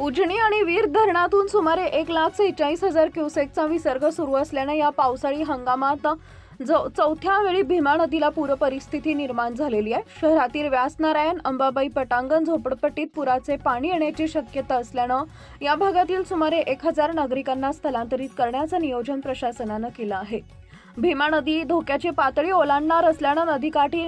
उजनी आणि वीर धरणातून सुमारे एक लाख सेहेचाळीस हजार क्युसेकचा विसर्ग सुरू असल्यानं या पावसाळी हंगामात चौथ्या वेळी भीमा नदीला पूर परिस्थिती निर्माण झालेली आहे. शहरातील व्यासनारायण अंबाबाई पटांगण झोपडपट्टीत पुराचे पाणी येण्याची शक्यता असल्यानं या भागातील सुमारे एक हजार नागरिकांना स्थलांतरित करण्याचं नियोजन प्रशासनानं केलं आहे. भीमा नदी धोक्याची पातळी ओलांडणार असल्यानं नदीकाठी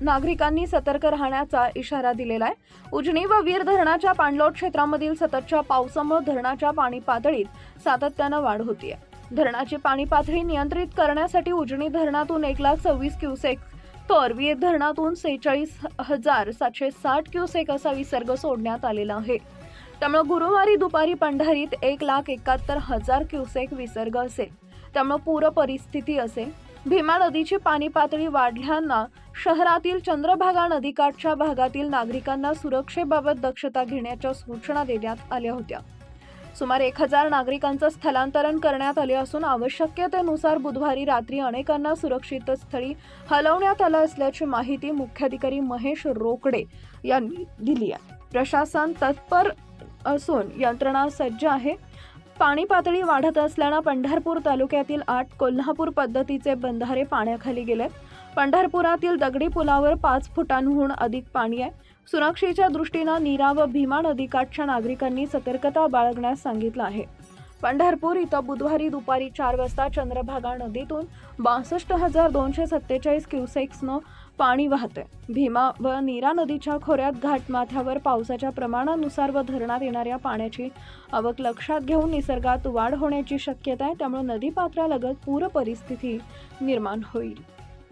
नागरिकांनी सतर्क राहण्याचा इशारा दिलेला आहे. उजनी व वीर धरणाच्या पाणलोट क्षेत्रामधील सततच्या पावसामुळे धरणाच्या पाणी पातळीत सातत्यानं वाढ होतीये. धरणाची पाणी पातळी नियंत्रित करण्यासाठी उजनी धरणातून एक लाख सव्वीस क्युसेक तर वीर धरणातून सेहेचाळीस हजार सातशे साठ क्युसेक असा विसर्ग सोडण्यात आलेला आहे. त्यामुळे गुरुवारी दुपारी पंढरीत एक लाख एकाहत्तर हजार क्युसेक विसर्ग असेल. त्यामुळे पूर परिस्थिती असेल. भीमा नदीची पाणी पातळी वाढल्यानं शहरातील चंद्रभागा नदीकाठच्या भागातील नागरिकांना सुरक्षेबाबत दक्षता घेण्याच्या सूचना देण्यात आल्या होत्या. सुमारे एक हजार नागरिकांचं स्थलांतरण करण्यात आले असून आवश्यकतेनुसार बुधवारी रात्री अनेकांना सुरक्षित स्थळी हलवण्यात आलं असल्याची माहिती मुख्याधिकारी महेश रोकडे यांनी दिली आहे. प्रशासन तत्पर असून यंत्रणा सज्ज आहे. पाणी पातळी वाढत असल्यानं पंढरपूर तालुक्यातील आठ कोल्हापूर पद्धतीचे बंधारे पाण्याखाली गेले पंढरपुरातील दगडी पुलावर पाच फुटांहून अधिक पाणी आहे. सुरक्षेच्या दृष्टीनं नीरा व भीमा नदीकाठच्या नागरिकांनी सतर्कता बाळगण्यास सांगितलं आहे. पंढरपूर इथं बुधवारी दुपारी चार वाजता चंद्रभागा नदीतून बासष्ट हजार दोनशे सत्तेचाळीस क्युसेक्सनं पाणी वाहतंय. भीमा व नीरा नदीच्या खोऱ्यात घाटमाथ्यावर पावसाच्या प्रमाणानुसार व धरणात येणाऱ्या पाण्याची आवक लक्षात घेऊन निसर्गात वाढ होण्याची शक्यता आहे त्यामुळे नदीपात्रालगत पूर परिस्थिती निर्माण होईल.